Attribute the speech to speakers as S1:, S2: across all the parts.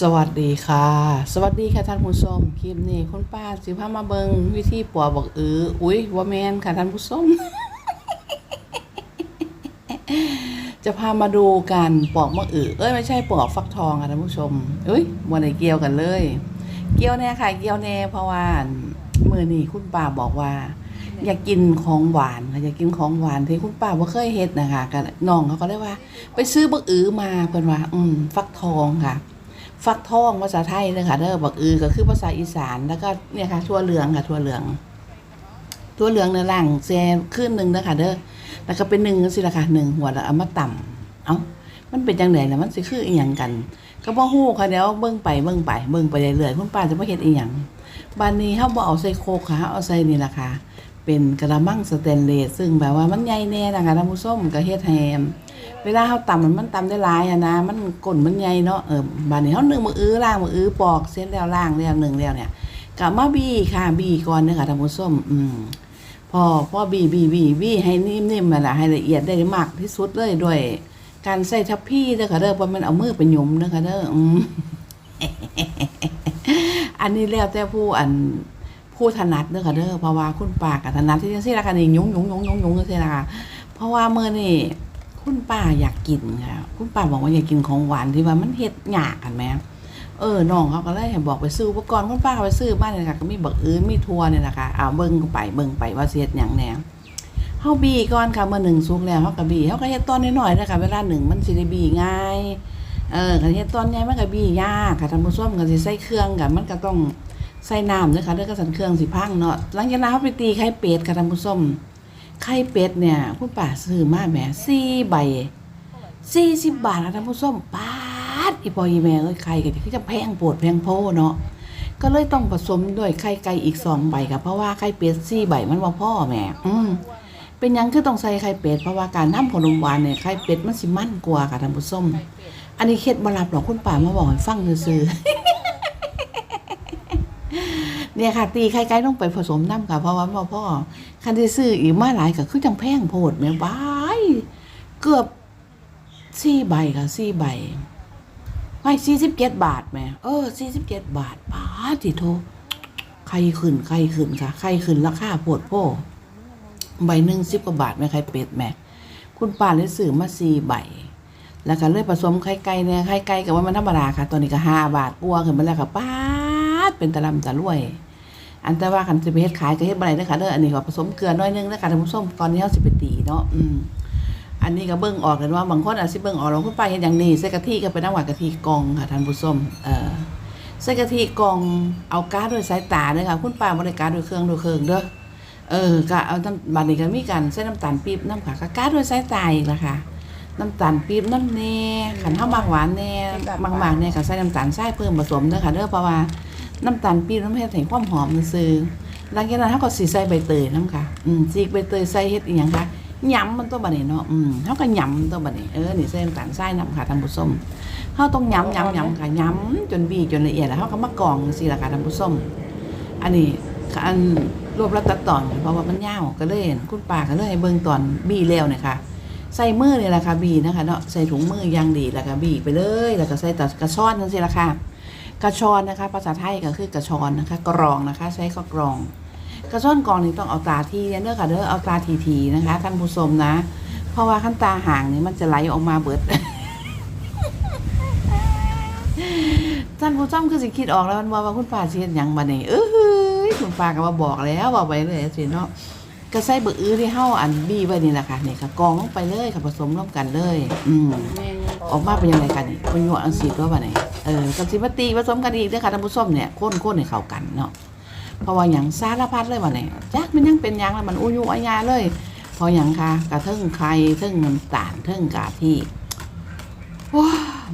S1: สวัสดีค่ะ สวัสดีค่ะท่านผู้ชมคลิปนี้คุณป้าสิพามาเบิงวิธีปัวบอกเอออุ้ยว่าแมนค่ะท่านผู้ชม จะพามาดูการปอกมะอือเอ้ยไม่ใช่ปอกฟักทองค่ะท่านผู้ชมเอ้ยวันไหนเกี่ยวกันเลย เกี่ยวแน่ค่ะเกี่ยวแน่เพราะว่ามือนี้คุณป้าบอกว่า อยากกินของหวานค่ะอยากกินของหวานที่คุณป้าบ่เคยเฮ็ดนะคะกับน้องเขาก็เลยว่า ไปซื้อบักอือมาเพิ่นว่า อืมฟักทองค่ะ ฟักทองภาษาไทยเลยค่ะเด้อบักอือก็คือภาษาอีสานแล้วก็เนี่ยค่ะทั่วเหลืองค่ะทั่วเหลืองทั่วเหลืองในล่างแซ่ขึ้นหนึ่งนะคะเด้อแล้วก็เป็นหนึ่งจังซี่ล่ะค่ะหนึ่งหัวแล้วเอามาต่ำเอ้ามันเป็นจังไดล่ะมันสิคืออีหยังกัน ก็บ่ฮู้ค่ะเดี๋ยวเบิ่งไปเบิ่งไปเบิ่งไปเรื่อยๆคุณป้าจะบ่เฮ็ดอีหยังบานนี้เฮาบ่เอาใส่โคกค่ะเฮาเอาใส่นี่ล่ะค่ะเป็นกระมังสแตนเลสซึ่งแบบว่ามันใหญ่แน่นะคะท่านผู้ชมก็เฮ็ดให้ เวลาเฮาตำมันมันตำได้หลายอะนะ มันก้นมันใหญ่เนาะเออบานนี้เฮานึ่งมืออื้อล้างมืออื้อปอกเสร็จแล้วล้างแล้วนึ่งแล้วเนี่ยก็มาบี้ค่ะบี้ก่อนเด้อค่ะท่านผู้ชมอืมพอพอบีบีบีบีให้นิ่มๆนั่นละให้ละเอียดได้มากที่สุดเลยด้วย การใส่ทัพพี่เด้อค่ะเด้อบ่แม่นเอามือไปหยมเด้อค่ะเด้ออืมอันนี้แล้วแต่ผู้อันผู้ถนัดเด้อค่ะเด้อเพราะว่าคุณปากับถนัดที่จังซี่ล่ะค่ะนี่ยุ้งยงยงยงยงจังซี่ล่ะค่ะเพราะว่าเมื้อนี้ คุณป้าอยากกินค่ะคุณป้าบอกว่าอยากกินของหวานที่ว่ามันเฮ็ดยากกันแหมเออน้องเขาก็เลยบอกไปซื้ออุปกรณ์คุณป้าไปซื้อมาเนี่ยค่ะก็มีบักอื้อมีทัวเนี่ยแหละคะเอาเบิ่งไปเบิ่งไปว่าสิเฮ็ดหยังแน่เฮาบีก่อนค่ะเมื่อหนึ่งสุกแล้วเฮาก็บีเฮาก็เฮ็ดตอนน้อยๆนะคะเวลาหนึ่งมันสิได้บีง่ายเออคันเฮ็ดตอนใหญ่มันก็บียากค่ะท่านผู้ชมก็สิใส่เครื่องกันมันก็ต้องใส่น้ำด้วยค่ะเด้อก็สันเครื่องสิพังเนาะหลังจากนั้นเฮาไปตีไข่เป็ดค่ะท่านผู้ชม ไข่เป็ดเนี่ยคุณป้าซื้อมาแหม4ใบ40บบาทค่ะท่านผู้ชมปาดอีปออีแม่เอ้ยไข่ก็คือจะแพงปวดแพงโพเนาะก็เลยต้องผสมด้วยไข่ไก่อีกสองใบค่ะเพราะว่าไข่เป็ด4ใบมันบ่าพ่อแหมอืมเป็นยังคือต้องใส่ไข่เป็ดเพราะว่าการทำขนมหวานเนี่ยไข่เป็ดมันสิมั่นกว่าค่ะท่านผู้ชม อันนี้เคล็ดบ่รับหรอกคุณป่ามาบอกให้ฟังซื่อๆ เนี่ยค่ะ ตีไข่ไก่ต้องไปผสมน้ำค่ะ เพราะว่าพ่อพ่อคันที่ซื้ออีกมาหลายก็คือจังแพงโพดแม่บายเกือบสี่ใบค่ะสี่ใบไม่สี่สิบเจ็ดบาทแม่เออสี่สิบเจ็ดบาทบาทที่โทไข่ขึ้นไข่ขึ้นค่ะไข่ขึ้นราคาโพดโพใบหนึ่งสิบกว่าบาทแม่ไข่เป็ดแม่คุณป่าเลยซื้อมาสี่ใบแล้วก็เลยผสมไข่ไก่เนี่ยไข่ไก่กับว่ามันธรรมดาค่ะ ตัวนี้ก็ห้าบาทกลัวขึ้นมาแล้วค่ะป้าเป็นตะลำตะรวย อันแต่ว่าคันสิไปเฮ็ดขายก็เฮ็ดบ่ได้เด้อค่ะเด้ออันนี้ก็ผสมเกลือน้อยนึงเด้อค่ะท่านผู้ชมตอนนี้เฮาสิไปตีเนาะอืมอันนี้ก็เบิ่งออกกันว่าบางคนอาจสิเบิ่งออกแล้วคุณป้าเฮ็ดอย่างนี้ใส่กะทิก็เป็นน้ำหวานกะทิกองค่ะท่านผู้ชมเอ่อใส่กะทิกองเอาก๊าซด้วยสายตาเด้อค่ะคุณป้าบ่ได้ก๊าซด้วยเครื่องด้วยเครื่องเด้อเออก็เอาน้ำบัดนี้ก็มีการใส่น้ำตาลปี๊บน้ำค่ะก็ก๊าซด้วยสายตาอีกล่ะค่ะน้ำตาลปี๊บน้ำแน่ขันเท่าบางหวานแน่บางๆเนี่ยก็ใส่น้ำตาลทรายเพิ่มผสมเด้อค่ะเด้อเพราะว่า น้ำตาลปี๊บน้ำเฮ็ดให้ความหอมซื่อหลังจากนั้นเฮาก็สิใส่ใบเตยน้ำค่ะ อืมซีใบเตยใส่เฮ็ดอีหยังคะยำมันตัวบัดนี้เนาะ อืมเฮาก็ยำตัวบัดนี้เออ นี่ใส่น้ำตาลทรายน้ำค่ะท่านผู้มเฮาต้องยำยำยำค่ะยำจนบีจนละเอียดแล้วเฮาก็มากรองจังซี่ล่ะค่ะท่านผู้ม อันนี้อันรวบรัดตัดตอนเพราะว่ามันยาวก็เลยคุณป้าก็เลยให้เบิ่งตอนบีแล้วเนี่ยค่ะใส่มือนี่แหละค่ะบีนะคะเนาะใส่ถุงมืออยางดีแล้วก็บีไปเลย แล้วก็ใส่แต่กระชอนนั่นสิละค่ะ กระชอนนะคะ ภาษาไทยก็คือกระชอนนะคะ กรองนะคะ ใช้ข้อกรอง กระชอนกรองนี่ต้องเอาตาที่เด้อค่ะเด้อเอาตาทีๆนะคะ ท่านผู้ชมนะ เพราะว่าขั้นตาห่างนี่มันจะไหลออกมาเบิดท่านผู้ชมคือสิคิดออกแล้วมันว่าว่าคุณป้าเฮ็ดหยังบัดนี้เอ้ยคุณป้าก็มาบอกแล้วบอกไปเลยสิเนาะ ก็ใส่เบอร์อื้อที่เฮาอันบี้ไว้นี่แหละค่ะนี่ค่ะกรองลงไปเลยค่ะผสมร่วมกันเลย อืมออกมาเป็นยังไงกันนี่เป็นยัวอังสีตัวบ่ไหนเออกับสิมาตีผสมกันอีกเด้อค่ะท่านผู้ชมเนี่ยข้นๆให้เข้ากันเนาะเพราะว่าหยังสารพัดเลยบ่ไหนจักมันยังเป็นหยังแล้วมันอุยุอายาเลยเพราะหยังค่ะกระเทิงไข่เทิงน้ำตาลเทิงกะทิว้า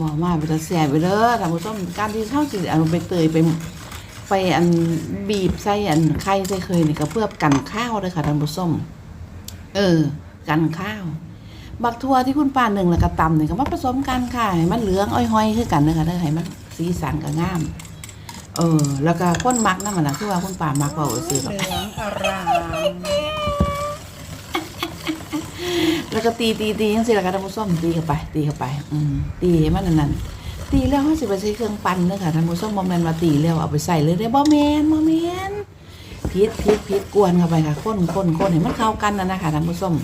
S1: บอกมาไปจะแสบไปเด้อท่านผู้ชมการที่เฮาสิเอาไปเตยไป ไปอันบีบใส่อันไข่ใส่เคยนี่ก็เพื่อกันข้าวเลยค่ะท่านผู้ชมเออ กันข้าว บักทั่วที่คุณป้าหนึ่งแล้วก็ตำนี่ก็มาผสมกันค่ะให้มันเหลืองอ้อยห้อยคือกันเลยค่ะเด้อให้มันสีสันก็งาม เออ แล้วก็คนมักนั่นมันนะคือว่าคุณป้ามักเบาซื้อหรอก
S2: เหลืองอาราม
S1: แล้วก็ตีตีตีจังสิละค่ะท่านผู้ชมตีเข้าไป ตีเข้าไป อืมตีให้มันนั่นนั่น ตีแล้วเฮาสิไปใช้เครื่องปั่นเด้อค่ะท่านผู้ชมบ่แมนว่าตีแล้วเอาไปใส่เลยได้อบ่แมนบ่แมนพริษพริษพริษกวนเข้าไปค่ะคนคนคนให้มันเข้ากันนั่นะคะท่านผู้ชม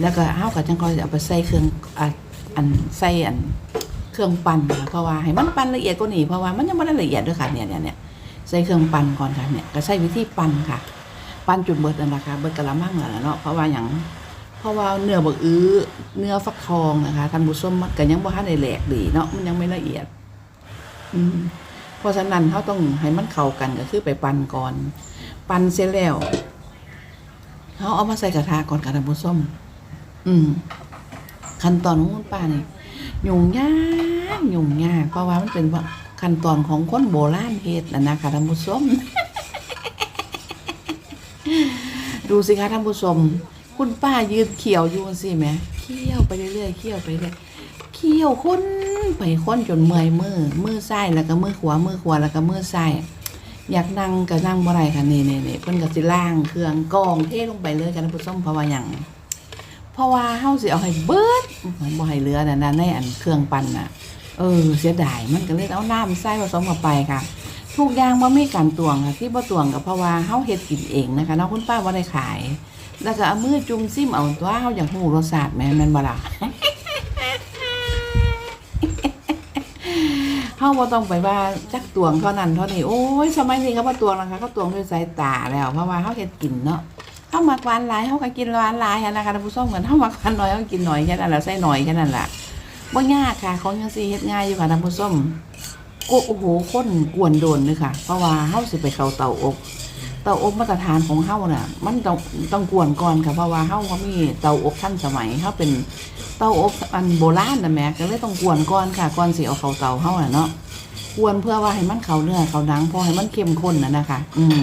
S1: แล้วก็เฮาก็จังคอยเอาไปใส่เครื่องอันใส่อันเครื่องปั่นค่ะเพราะว่าให้มันปั่นละเอียดกว่านี้เพราะว่ามันยังบ่ได้ละเอียดด้วยค่ะเนี่ยเนี่ยเนี่ยใส่เครื่องปั่นก่อนค่ะเนี่ยก็ใช้วิธีปั่นค่ะ ปั่นจุดเบิดนั่นแหละค่ะเบิดกะละมังนั่นแหละเนาะเพราะว่าหยัง เพราะว่าเนื้อบักอื้อเนื้อฟักทองนะคะท่านผู้ชมมันก็ยังบ่ทันได้แหลกดีเนาะมันยังไม่ละเอียด อืมเพราะฉะนั้นเขาต้องให้มันเข้ากันก็คือไปปั่นก่อน ปั่นเสร็จแล้วเขาเอามาใส่กระทะก่อนค่ะท่านผู้ชมอืม ขั้นตอนของคุณป้านี่ยุ่งยากยุ่งยากเพราะว่ามันเป็นว่าขั้นตอนของคนโบราณเฮ็ดนะนะคะท่านผู้ชมดูสิคะท่านผู้ชม คุณป้ายืนเขี่ยวอยู่สิแหมเขี่ยวไปเรื่อยๆเขี่ยวไปเรื่อยเขี่ยวค้นไปค้นจนเมื่อยมือมือซ้ายแล้วก็มือขวามือขวาแล้วก็มือซ้ายอยากนั่งก็นั่งบ่ได้ค่ะนี่นี่นี่เพิ่นก็สิล่างเครื่องกองเทลงไปเลยค่ะท่านผู้ชมเพราะว่าหยังเพราะว่าเฮาสิเอาให้เบิดบ่ให้เหลือนั่นน่ะในอันเครื่องปั่นน่ะ เออ เสียดายมันก็เลยเอาน้ำใส่ผสมเข้าไปค่ะทุกอย่างบ่มีการตวงค่ะที่บ่ตวงก็เพราะว่าเฮาเฮ็ดกินเองนะคะเนาะคุณป้าบ่ได้ขาย แล้วก็เอามือจุ่มซิมเอาตัวเฮาอย่ากรู้รสชาติแม่แม่นบ่ล่ะเฮาบ่ต้องไปว่าจักตวงเท่านั้นเท่านี้โอ้ยสมัยนี้เขาบ่ตวงแล้วค่ะเขาตวงด้วยสายตาแล้วเพราะว่าเฮาเฮ็ดกินเนาะเฮามักหวานหลายเฮาก็กินหวานหลายนะคะท่านผู้ชมเหมือนเฮามักหวานน้อยเฮากินน้อยแค่นั้นแหละใส่น้อยแค่นั้นล่ะบ่ยากค่ะของจังซี่เฮ็ดง่ายอยู่ค่ะท่านผู้ชมโอ้โอ้โหคนกวนโดนเลยค่ะ เพราะว่าเฮาสิไปเข้าเตาอบ เตาอบมาตรฐานของเฮ้าน่ะ มันต้องต้องกวนก่อนค่ะเพราะว่าเฮ้าก็มีเตาอบทันสมัยเฮาเป็นเตาอบอันโบราณนะแม่ก็เลยต้องกวนก่อนค่ะก่อนสิเอาเข้าเตาเฮ้าน่ะเนาะกวนเพื่อว่าให้มันเข้าเนื้อเข้าหนังพอให้มันเข้มข้นน่ะนะคะ อืม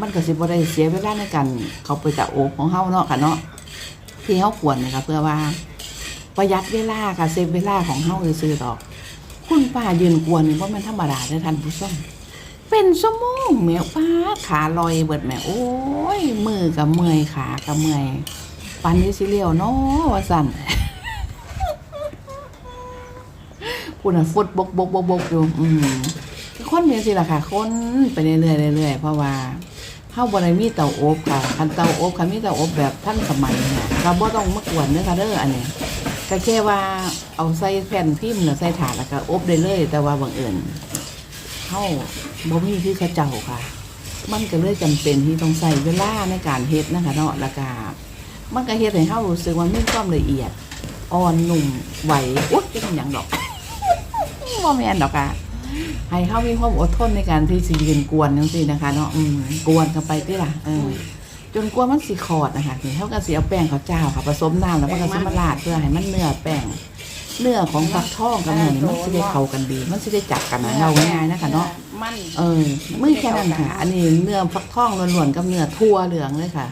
S1: มันก็สิบ่ได้เสียเวลาในการเข้าไปเตาอบของเฮ้าเนาะค่ะเนาะที่เฮ้ากวนนี่ค่ะเพื่อว่าประหยัดเวลาค่ะเซฟเวลาของเฮ้าซื่อๆดอก คุณป้ายืนกวนนี่บ่แม่นธรรมดาเด้ท่านผู้ชม เป็นชั่วโมงแมวป้าขาลอยเบิดแม่โอ้ยมือกับเมื่อยขากับเมื่อยปันนี้สิเลียวเนาะว่าสั่นพูดน่ะฟุดบกบกบกบกอยู่ อืมคนเนี้สิล่ะค่ะคนไปเรื่อยเรื่อยเพราะว่าเฮาบ่ได้มีเตาอบค่ะคันเตาอบค่ะมีเตาอบแบบท่านสมัยเนี่ยเราบ่ต้องมากวนเด้อค่ะเด้ออันนี้ก็แค่ว่าเอาใส่แผ่นพิมพ์หรือใส่ถาดแล้วก็อบได้เลย แต่ว่าบังเอิญเฮา บ่มีคือเขาเจ้าค่ะ มันก็เลยจำเป็นที่ต้องใส่เวลาในการเฮ็ดนะคะเนาะแล้วก็มันก็เฮ็ดให้เฮารู้สึกว่ามีความละเอียด อ่อนนุ่มไหวอุ๊ยเป็นหยังดอกบ่แม่นดอกค่ะให้เฮามีความอดทนในการที่สิยืนกวนจังซี่นะคะเนาะอืมกวนกันไปติล่ะเออจนกว่ามันสิขอดนะคะนี่เฮาก็สิเอาแป้งข้าวเจ้าค่ะผสมน้ำแล้วมันก็สิมาราดเพื่อให้มันเนื้อแป้ง เนื้อของฟักทองกับเนื้อนี่มันสิได้เข้ากันดี มันสิได้จับกันนะเอาง่ายๆนะคะเนาะ
S2: มัน
S1: เออมือแค่นั้นค่ะ อันนี้เนื้อฟักทองล้วนๆกับเนื้อทั่วเหลืองเลยค่ะ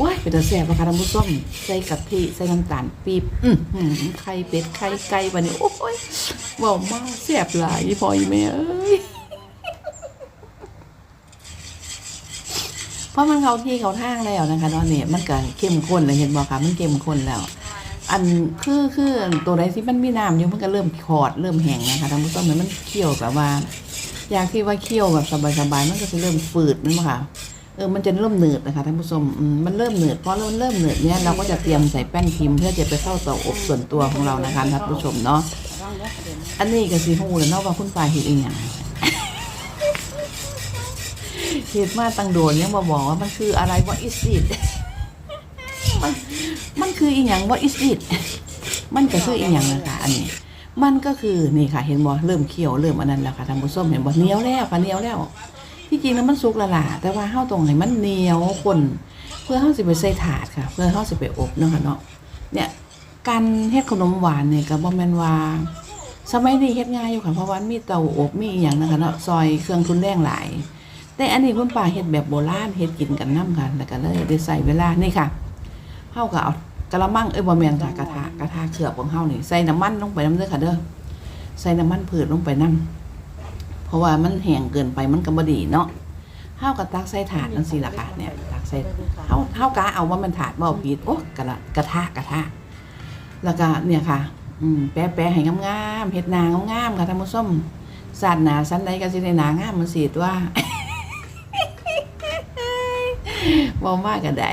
S1: ว้ายเป็นตาแซ่บนะคะท่านผู้ชมใส่กะทิใส่น้ำตาลปี๊บอือหือไข่เป็ดไข่ไก่บัดนี้โอ้ยเว้ามากแซ่บหลายอีพ่ออีแม่เอ้ยเพราะมันเข้าที่เขาทางแล้วนะคะตอนนี้มันก็เข้มข้นเลยเห็นบอกค่ะ มันเข้มข้นแล้ว อันคือคือตัวใดที่มันมีน้ำอยู่มันก็เริ่มขอดเริ่มแห้งนะคะท่านผู้ชมมันเคี่ยวแบบว่า อย่างที่ว่าเคี่ยวแบบสบายๆมันก็จะเริ่มฝืดนั่นค่ะเออมันจะเริ่มหนืดนะคะท่านผู้ชมมันเริ่มหนืดเพราะมันเริ่มหนืดเนี่ยเราก็จะเตรียมใส่แป้นพิมพ์เพื่อจะไปเข้าเตาอบส่วนตัวของเรานะคะท่านผู้ชมเนาะอันนี้ก็สีหูแล้วเนาะว่าคุณปลายเห็ดอีหยังเห็ดมาตั้งโดนยังมาบอกว่ามันคืออะไรว่า is it มัน มันคืออีหยังว่า is it มันก็คืออีหยังนะคะอันนี้ มันก็คือนี่ค่ะ เห็นบ่เริ่มเคี่ยวเริ่มอันนั้นแล้วค่ะท่านผู้ชมเห็นบ่เหนียวแล้วค่ะเหนียวแล้ว ที่จริงแล้วมันสุกละล่ะแต่ว่าเฮาตรงให้มันเหนียวคนเพื่อเฮาสิไปใส่ถาดค่ะ เพื่อเฮาสิไปอบเนาะค่ะเนาะเนี่ยการเฮ็ดขนมหวานเนี่ยก็บ่แม่นว่าสมัยนี้เฮ็ดง่ายอยู่ค่ะเพราะว่ามีเตาอบมีอีหยังนะคะเนาะซอยเครื่องทุนแรงหลายแต่อันนี้คุณป้าเฮ็ดแบบโบราณเฮ็ดกินกันนํค่ะแล้วก็เลยได้ใส่เวลานี่ค่ะ เฮาก็เอากระมังเอ้ยบ่แม่นค่ะกระทะกระทะเคลือบของเฮานี่ใส่น้ำมันลงไปน้ำเด้อค่ะเด้อใส่น้ำมันพืชลงไปนํเพราะว่ามันแห้งเกินไปมันก็บ่ดีเนาะเฮาก็ตักใส่ถาดจังซี่ล่ะค่ะเนี่ยตักใส่เฮาเฮากะเอาว่ามันถาดบ่เอาผิดโอ้กระกระทะกระทะแล้วก็เนี่ยค่ะ อืมแปะแปะให้งามๆเฮ็ดนางามๆค่ะท่านผู้ชมสาดหนาสันใดก็สิได้หนางามมันสิตัวบ่มากก็ได้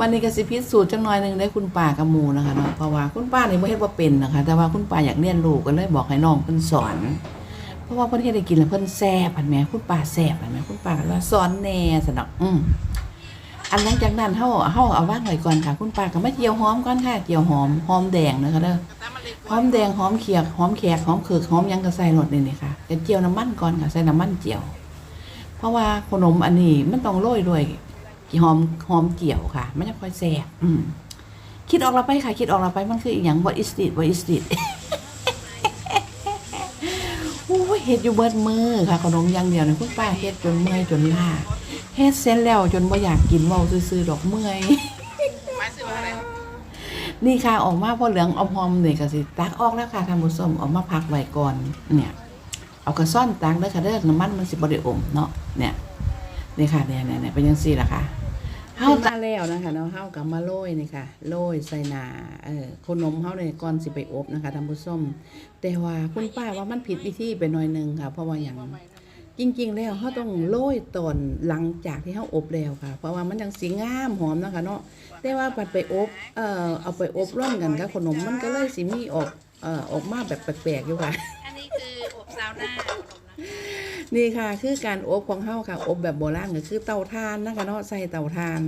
S1: วันนี้ก็สิพิสูจน์จังหน่อยหนึ่งได้คุณป้ากับหมูนะคะเนาะเพราะว่าคุณป้านี่บ่เฮ็ดบ่เป็นนะคะ แต่ว่าคุณป้าอยากเรียนรู้ก็เลยบอกให้น้องเพิ่นสอน เพราะว่าเพิ่นเฮ็ดให้กินแล้วเพิ่นแซ่บอันแหม่คุณป้าแซ่บอันแหม่คุณป้าก็ว่าสอนแน่ซะเนาะอืมอันหลังจากนั้นเฮาเฮาเอาว่างไว้ก่อนค่ะ คุณป้าก็มาเจียวหอมก่อนค่ะเจียวหอมหอมแดงนะคะเด้อหอมแดงหอมเขียกหอมแขกหอมเขือกหอมยังก็ใส่รสนี่นี่ค่ะจะเจียวน้ำมันก่อนค่ะใส่น้ำมันเจียว เพราะว่าขนมอันนี้มันต้องโรยด้วย หอมหอมเกี่ยวค่ะ มันจะค่อยแซ่บอืมคิดออกแล้วไปค่ะ คิดออกแล้วไปมันคืออีหยัง what is it what is it โอ้เฮ็ดอยู่เบิดมือค่ะ ขนมอย่างเดียวนี่คุณป้าเฮ็ดจนเมื่อยจนล้าเฮ็ดเสร็จแล้วจนบ่อยากกินเว้าซื่อๆดอกเมื่อยนี่ค่ะออกมาพอเหลืองอมหอมนี่ก็สิตักออกแล้วค่ะท่านผู้ชมออกมาพักไว้ก่อน เนี่ย เอากระซ่อนตักเด้อค่ะเด้อน้ำมันมันสิบ่ได้อมเนาะเนี่ย นี่ค่ะเนี่ยเนี่ยเนี่ยเป็นจังซี่ล่ะค่ะเฮาตาแล้วนะคะเนาะเฮาก็มาโรยนี่ค่ะโรยใส่หน้าเออขนมเฮาเนี่ยก่อนสิไปอบนะคะท่านผู้ชมแต่ว่าคุณป้าว่ามันผิดวิธีไปหน่อยหนึงค่ะ เพราะว่าหยังจริง ๆ แล้วเฮาต้องโรยตอนหลังจากที่เฮาอบแล้วค่ะ เพราะว่ามันจังสิงามหอมเนาะค่ะเนาะแต่ว่าปัดไปอบเอ่อเอาไปอบร่วมกันกับขนมมันก็เลยสิมีออกเอ่อออกมาแบบแปลกๆอยู่ค่ะ
S2: อันนี้คืออบซาวน่าข นี่
S1: ค่ะคือการอบของเฮาค่ะ อบแบบโบราณก็คือเตาถ่านนะคะเนาะใส่เตาถ่าน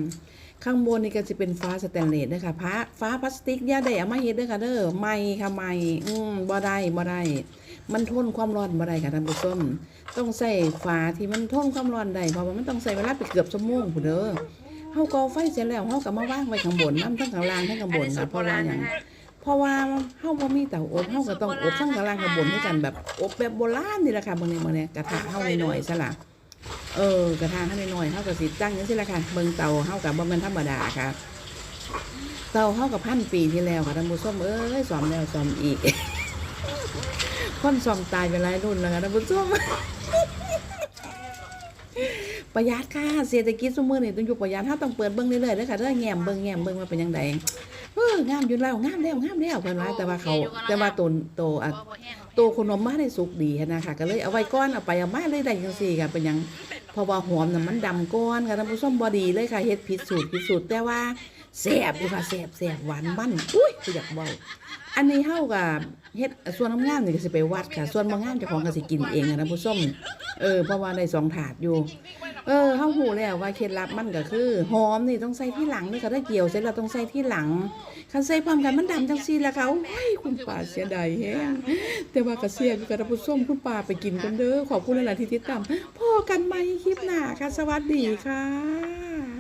S1: ข้างบนนี่ก็จะเป็นฟ้าสแตนเลสนะคะฟ้าฟ้าพลาสติกย่าได้เอามาเฮ็ดเด้อค่ะเด้อไม่ค่ะไม่อืมบ่ได้บ่ได้ มันทนความร้อนบ่ได้ค่ะท่านผู้ชมต้องใส่ฟ้าที่มันทนความร้อนได้เพราะว่ามันต้องใส่เวลาไปเกือบชั่วโมงพุ่นเด้อเฮาก่อไฟเสร็จแล้วเฮาก็มาวางไว้ข้างบนน้ำทั้งข้างล่างทั้งข้างบนค่ะเพราะว่าหยัง ราะว่าเฮาบ่มีเตาอบเฮาก็ต้องอบทั้งข้างล่างข้าบนด้วยกันแบบอบแบบโบราณนี่แหละค่ะเบิ่งนี่เบิ่งนี่กระทะเฮาหน่อยๆซะล่ะเออกระทะเฮาหน่อยๆเฮาก็สิตั้งจังซี่ล่ะค่ะเบิ่งเตาเฮาก็บ่แม่นธรรมดาค่ะ เตาเฮากับพันปีที่แล้วค่ะท่านผู้ชมเอ้ยซ่อมแล้วซ่อมอีกคนซ่อมตายไปหลายรุ่นแล้วค่ะท่านผู้ชมประหยัดค่ะเศรษฐกิจซุมื้อนี่ต้องอยู่ประหยัดเฮาต้องเปิดเบิ่งเรื่อยๆเด้อค่ะเด้อแง้มเบิ่งแง้มเบิ่งว่าเป็นจังได เอองามอยู่แล้วงามแล้วงามแล้วเพิ่นว่าแต่ว่าเขาแต่ว่าตนโตอะ
S2: บ่บ่แห้งหรอก
S1: ตัวขนมมาได้สุกดีหั้นนะคะก็เลยเอาไว้ก้อนเอาไปเอามาเลยได้จังซี่ค่ะเป็นหยังเพราะว่าหอมน่ะมันดำก้อนค่ะท่านผู้ชมบ่ดีเลยค่ะเฮ็ดผิดสูตรผิดสูตรแต่ว่าแซ่บอยู่ค่ะแซ่บแซ่บหวานมันอุ้ยกูอยากเว้าอันนี้เฮาก็เฮ็ดส่วนงามๆนี่ก็สิไปวัดค่ะ ส่วนบ่งามเจ้าของก็สิกินเองค่ะท่านผู้ชมเออเพราะว่าได้สองถาดอยู่ เออเฮาหูแล้วว่าเคล็ดลับมันก็คือหอมนี่ต้องใส่ที่หลังเลยค่ะถ้าเกี่ยวเสร็จแล้วต้องใส่ที่หลังคันใส่พร้อมกันมันดำจังซี่ล่ะค่ะโอ้ยคุณป่าเสียดายแฮงแต่ว่ากระเสียกับท่านผู้มคุณป่าไปกินกันเด้อขอบคุณหลายๆที่ติดตามพ่อกันไหมคลิปหน้าค่ะสวัสดีค่ะ